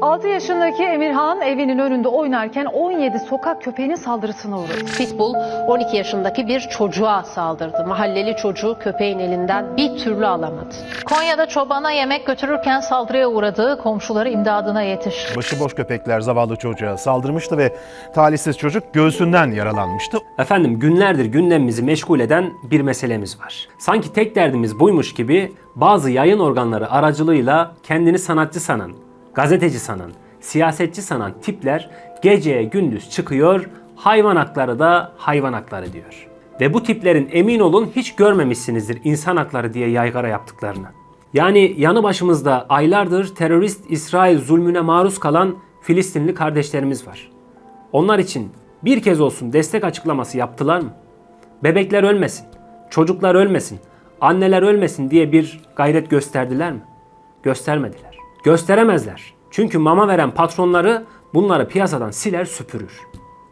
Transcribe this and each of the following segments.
6 yaşındaki Emirhan evinin önünde oynarken 17 sokak köpeğinin saldırısına uğradı. Pitbull 12 yaşındaki bir çocuğa saldırdı. Mahalleli çocuğu köpeğin elinden bir türlü alamadı. Konya'da çobana yemek götürürken saldırıya uğradığı komşuları imdadına yetişti. Başıboş köpekler zavallı çocuğa saldırmıştı ve talihsiz çocuk göğsünden yaralanmıştı. Efendim günlerdir gündemimizi meşgul eden bir meselemiz var. Sanki tek derdimiz buymuş gibi bazı yayın organları aracılığıyla kendini sanatçı sanan, gazeteci sanan, siyasetçi sanan tipler geceye gündüz çıkıyor, hayvan hakları da hayvan hakları diyor. Ve bu tiplerin emin olun hiç görmemişsinizdir insan hakları diye yaygara yaptıklarını. Yani yanı başımızda aylardır terörist İsrail zulmüne maruz kalan Filistinli kardeşlerimiz var. Onlar için bir kez olsun destek açıklaması yaptılar mı? Bebekler ölmesin, çocuklar ölmesin, anneler ölmesin diye bir gayret gösterdiler mi? Göstermediler. Gösteremezler. Çünkü mama veren patronları bunları piyasadan siler süpürür.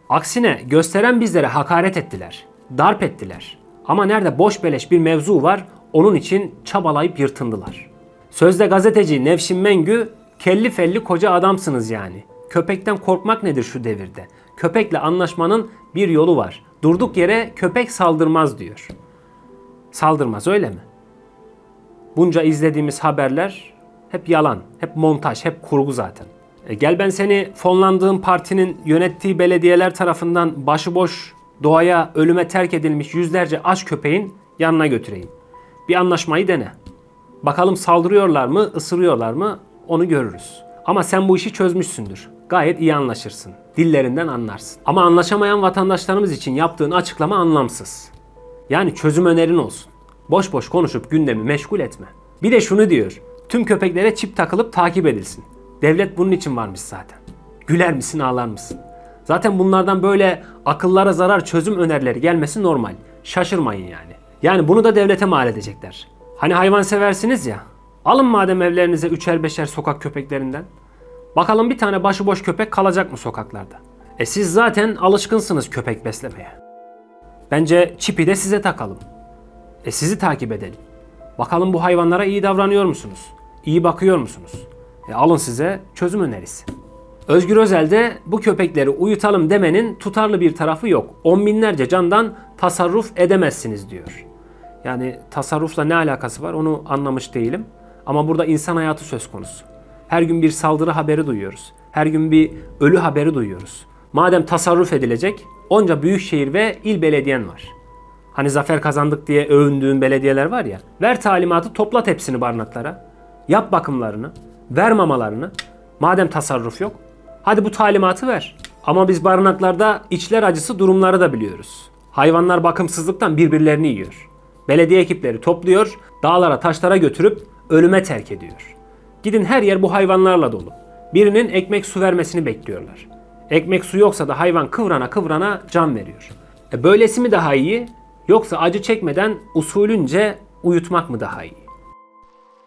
Aksine gösteren bizlere hakaret ettiler, darp ettiler. Ama nerede boş beleş bir mevzu var onun için çabalayıp yırtındılar. Sözde gazeteci Nevşin Mengü kelli felli koca adamsınız yani. Köpekten korkmak nedir şu devirde? Köpekle anlaşmanın bir yolu var. Durduk yere köpek saldırmaz diyor. Saldırmaz öyle mi? Bunca izlediğimiz haberler hep yalan, hep montaj, hep kurgu zaten. E gel ben seni fonlandığın partinin yönettiği belediyeler tarafından başıboş doğaya ölüme terk edilmiş yüzlerce aç köpeğin yanına götüreyim. Bir anlaşmayı dene. Bakalım saldırıyorlar mı, ısırıyorlar mı onu görürüz. Ama sen bu işi çözmüşsündür. Gayet iyi anlaşırsın. Dillerinden anlarsın. Ama anlaşamayan vatandaşlarımız için yaptığın açıklama anlamsız. Yani çözüm önerin olsun. Boş boş konuşup gündemi meşgul etme. Bir de şunu diyor. Tüm köpeklere çip takılıp takip edilsin. Devlet bunun için varmış zaten. Güler misin ağlar mısın? Zaten bunlardan böyle akıllara zarar çözüm önerileri gelmesi normal. Şaşırmayın yani. Yani bunu da devlete mal edecekler. Hani hayvan seversiniz ya. Alın madem evlerinize üçer beşer sokak köpeklerinden. Bakalım bir tane başıboş köpek kalacak mı sokaklarda? E siz zaten alışkınsınız köpek beslemeye. Bence çipi de size takalım. E sizi takip edelim. Bakalım bu hayvanlara iyi davranıyor musunuz? İyi bakıyor musunuz? E alın size çözüm önerisi. Özgür Özel de bu köpekleri uyutalım demenin tutarlı bir tarafı yok. On binlerce candan tasarruf edemezsiniz diyor. Yani tasarrufla ne alakası var onu anlamış değilim. Ama burada insan hayatı söz konusu. Her gün bir saldırı haberi duyuyoruz. Her gün bir ölü haberi duyuyoruz. Madem tasarruf edilecek, onca büyükşehir ve il belediyen var. Hani zafer kazandık diye övündüğün belediyeler var ya. Ver talimatı toplat hepsini barınaklara. Yap bakımlarını. Ver mamalarını. Madem tasarruf yok. Hadi bu talimatı ver. Ama biz barınaklarda içler acısı durumları da biliyoruz. Hayvanlar bakımsızlıktan birbirlerini yiyor. Belediye ekipleri topluyor, dağlara taşlara götürüp ölüme terk ediyor. Gidin her yer bu hayvanlarla dolu. Birinin ekmek su vermesini bekliyorlar. Ekmek su yoksa da hayvan kıvrana kıvrana can veriyor. E böylesi mi daha iyi yoksa acı çekmeden usulünce uyutmak mı daha iyi?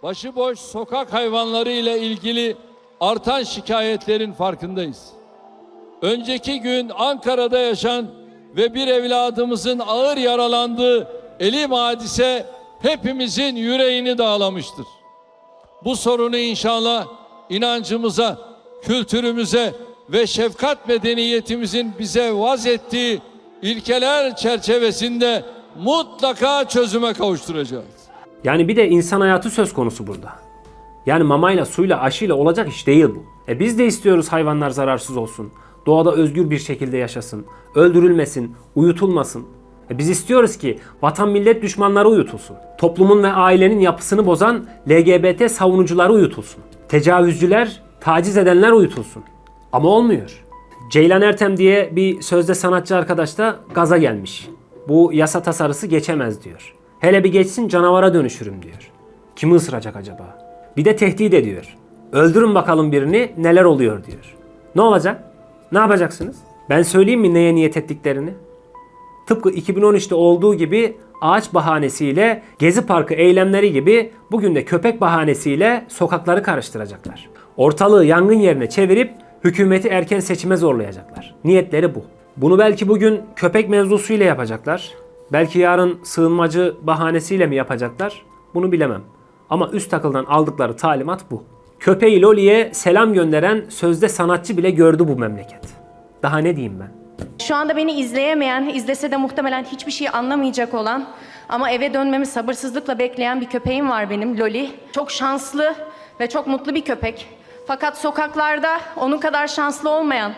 Başıboş sokak hayvanları ile ilgili artan şikayetlerin farkındayız. Önceki gün Ankara'da yaşan ve bir evladımızın ağır yaralandığı elim hadise hepimizin yüreğini dağlamıştır. Bu sorunu inşallah inancımıza, kültürümüze ve şefkat medeniyetimizin bize vaz ettiği ilkeler çerçevesinde mutlaka çözüme kavuşturacağız. Yani bir de insan hayatı söz konusu burada. Yani mamayla, suyla, aşıyla olacak iş değil bu. E biz de istiyoruz hayvanlar zararsız olsun. Doğada özgür bir şekilde yaşasın. Öldürülmesin, uyutulmasın. E biz istiyoruz ki vatan millet düşmanları uyutulsun. Toplumun ve ailenin yapısını bozan LGBT savunucuları uyutulsun. Tecavüzcüler, taciz edenler uyutulsun. Ama olmuyor. Ceylan Ertem diye bir sözde sanatçı arkadaş da gaza gelmiş. Bu yasa tasarısı geçemez diyor. Hele bir geçsin canavara dönüşürüm diyor. Kimi ısıracak acaba? Bir de tehdit ediyor. Öldürün bakalım birini neler oluyor diyor. Ne olacak? Ne yapacaksınız? Ben söyleyeyim mi neye niyet ettiklerini? Tıpkı 2013'te olduğu gibi ağaç bahanesiyle Gezi Parkı eylemleri gibi bugün de köpek bahanesiyle sokakları karıştıracaklar. Ortalığı yangın yerine çevirip hükümeti erken seçime zorlayacaklar. Niyetleri bu. Bunu belki bugün köpek mevzusuyla yapacaklar. Belki yarın sığınmacı bahanesiyle mi yapacaklar? Bunu bilemem. Ama üst akıldan aldıkları talimat bu. Köpeği Loli'ye selam gönderen sözde sanatçı bile gördü bu memleket. Daha ne diyeyim ben? Şu anda beni izleyemeyen, izlese de muhtemelen hiçbir şey anlamayacak olan ama eve dönmemi sabırsızlıkla bekleyen bir köpeğim var benim Loli. Çok şanslı ve çok mutlu bir köpek. Fakat sokaklarda onun kadar şanslı olmayan,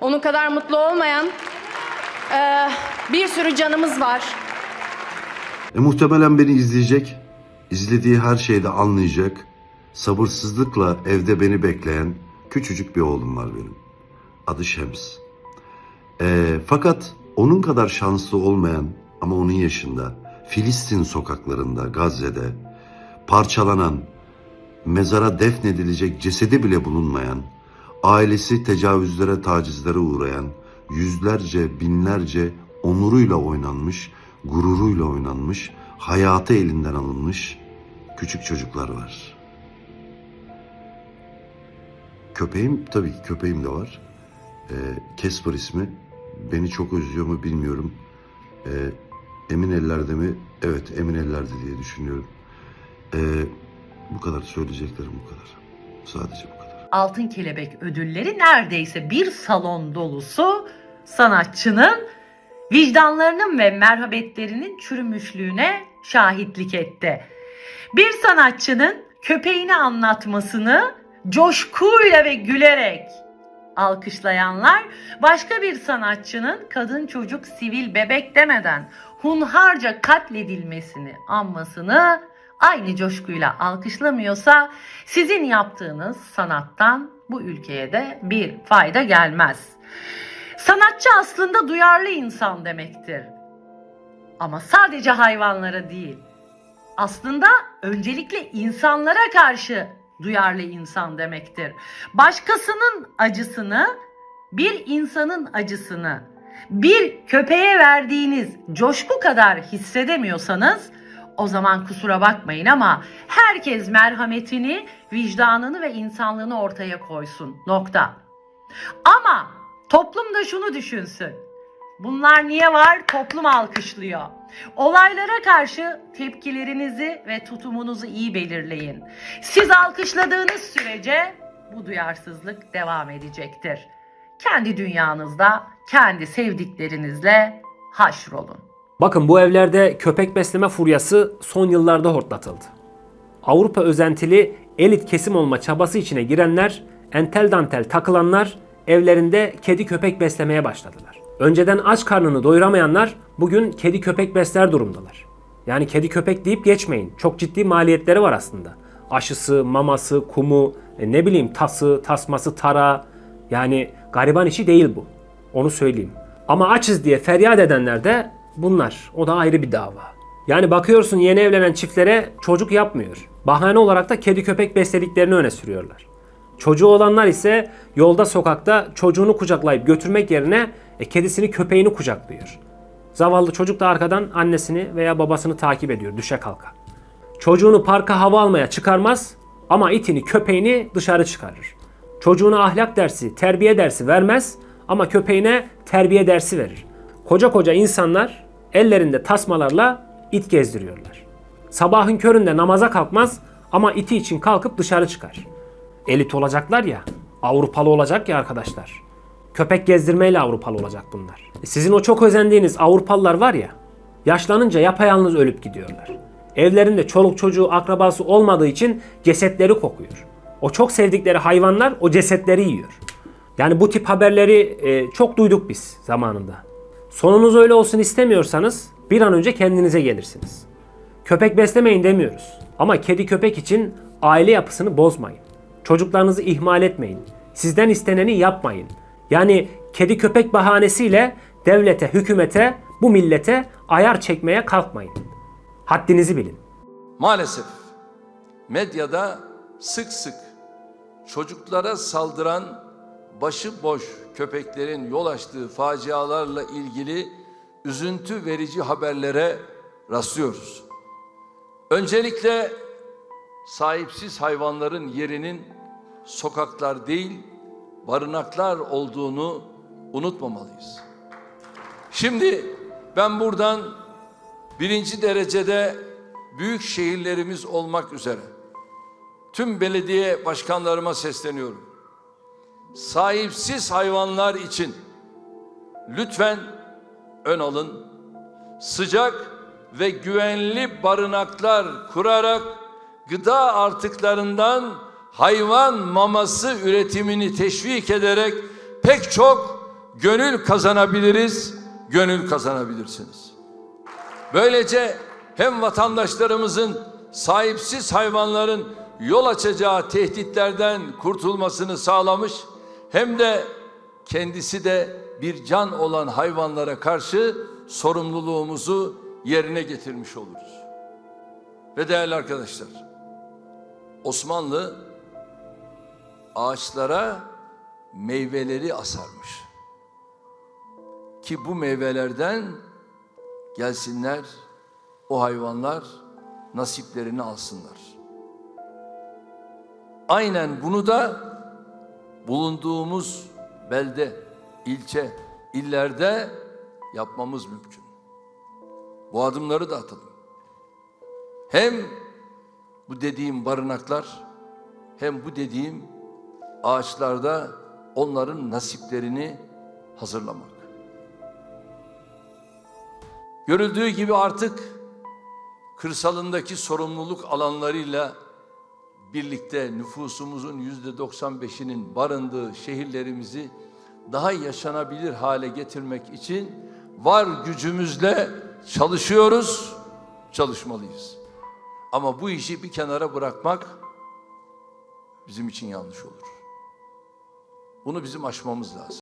onun kadar mutlu olmayan eee, bir sürü canımız var. E, muhtemelen beni izleyecek, izlediği her şeyde anlayacak, sabırsızlıkla evde beni bekleyen küçücük bir oğlum var benim. Adı Şems. E, fakat onun kadar şanslı olmayan ama onun yaşında Filistin sokaklarında, Gazze'de parçalanan, mezara defnedilecek cesedi bile bulunmayan, ailesi tecavüzlere, tacizlere uğrayan, yüzlerce, binlerce onuruyla oynanmış, gururuyla oynanmış, hayatı elinden alınmış küçük çocuklar var. Köpeğim, tabii ki köpeğim de var. Ee, Casper ismi. Beni çok özlüyor mu bilmiyorum. Ee, emin ellerde mi? Evet, emin ellerde diye düşünüyorum. Ee, bu kadar söyleyeceklerim bu kadar. Sadece bu kadar. Altın Kelebek ödülleri neredeyse bir salon dolusu sanatçının vicdanlarının ve merhabetlerinin çürümüşlüğüne şahitlik etti. Bir sanatçının köpeğini anlatmasını coşkuyla ve gülerek alkışlayanlar başka bir sanatçının kadın çocuk sivil bebek demeden hunharca katledilmesini anmasını aynı coşkuyla alkışlamıyorsa sizin yaptığınız sanattan bu ülkeye de bir fayda gelmez. Sanatçı aslında duyarlı insan demektir. Ama sadece hayvanlara değil. Aslında öncelikle insanlara karşı duyarlı insan demektir. Başkasının acısını, bir insanın acısını bir köpeğe verdiğiniz coşku kadar hissedemiyorsanız o zaman kusura bakmayın ama herkes merhametini, vicdanını ve insanlığını ortaya koysun. Nokta. Ama toplum da şunu düşünsün. Bunlar niye var? Toplum alkışlıyor. Olaylara karşı tepkilerinizi ve tutumunuzu iyi belirleyin. Siz alkışladığınız sürece bu duyarsızlık devam edecektir. Kendi dünyanızda, kendi sevdiklerinizle haşrolun. Bakın bu evlerde köpek besleme furyası son yıllarda hortlatıldı. Avrupa özentili elit kesim olma çabası içine girenler, entel dantel takılanlar evlerinde kedi köpek beslemeye başladılar. Önceden aç karnını doyuramayanlar bugün kedi köpek besler durumdalar. Yani kedi köpek deyip geçmeyin. Çok ciddi maliyetleri var aslında. Aşısı, maması, kumu, e, ne bileyim tası, tasması, tara. Yani gariban işi değil bu. Onu söyleyeyim. Ama açız diye feryat edenler de bunlar. O da ayrı bir dava. Yani bakıyorsun yeni evlenen çiftlere çocuk yapmıyor. Bahane olarak da kedi köpek beslediklerini öne sürüyorlar. Çocuğu olanlar ise yolda sokakta çocuğunu kucaklayıp götürmek yerine e, kedisini köpeğini kucaklıyor. Zavallı çocuk da arkadan annesini veya babasını takip ediyor düşe kalka. Çocuğunu parka hava almaya çıkarmaz ama itini köpeğini dışarı çıkarır. Çocuğuna ahlak dersi, terbiye dersi vermez ama köpeğine terbiye dersi verir. Koca koca insanlar ellerinde tasmalarla it gezdiriyorlar. Sabahın köründe namaza kalkmaz ama iti için kalkıp dışarı çıkar. Elit olacaklar ya, Avrupalı olacak ya arkadaşlar. Köpek gezdirmeyle Avrupalı olacak bunlar. E Sizin o çok özendiğiniz Avrupalılar var ya, yaşlanınca yapayalnız ölüp gidiyorlar. Evlerinde çoluk çocuğu akrabası olmadığı için cesetleri kokuyor. O çok sevdikleri hayvanlar o cesetleri yiyor. Yani bu tip haberleri e, çok duyduk biz zamanında. Sonunuz öyle olsun istemiyorsanız bir an önce kendinize gelirsiniz. Köpek beslemeyin demiyoruz. Ama kedi köpek için aile yapısını bozmayın. Çocuklarınızı ihmal etmeyin. Sizden isteneni yapmayın. Yani kedi köpek bahanesiyle devlete, hükümete, bu millete ayar çekmeye kalkmayın. Haddinizi bilin. Maalesef medyada sık sık çocuklara saldıran başıboş köpeklerin yol açtığı facialarla ilgili üzüntü verici haberlere rastlıyoruz. Öncelikle sahipsiz hayvanların yerinin sokaklar değil, barınaklar olduğunu unutmamalıyız. Şimdi ben buradan birinci derecede büyük şehirlerimiz olmak üzere tüm belediye başkanlarıma sesleniyorum. Sahipsiz hayvanlar için lütfen ön alın. Sıcak ve güvenli barınaklar kurarak gıda artıklarından hayvan maması üretimini teşvik ederek pek çok gönül kazanabiliriz, gönül kazanabilirsiniz. Böylece hem vatandaşlarımızın sahipsiz hayvanların yol açacağı tehditlerden kurtulmasını sağlamış hem de kendisi de bir can olan hayvanlara karşı sorumluluğumuzu yerine getirmiş oluruz. Ve değerli arkadaşlar, Osmanlı ağaçlara meyveleri asarmış. Ki bu meyvelerden gelsinler o hayvanlar nasiplerini alsınlar. Aynen bunu da bulunduğumuz belde, ilçe, illerde yapmamız mümkün. Bu adımları da atalım. Hem bu dediğim barınaklar hem bu dediğim ağaçlarda onların nasiplerini hazırlamak. Görüldüğü gibi artık kırsalındaki sorumluluk alanlarıyla birlikte nüfusumuzun yüzde 95'inin barındığı şehirlerimizi daha yaşanabilir hale getirmek için var gücümüzle çalışıyoruz, çalışmalıyız. Ama bu işi bir kenara bırakmak bizim için yanlış olur. Bunu bizim aşmamız lazım.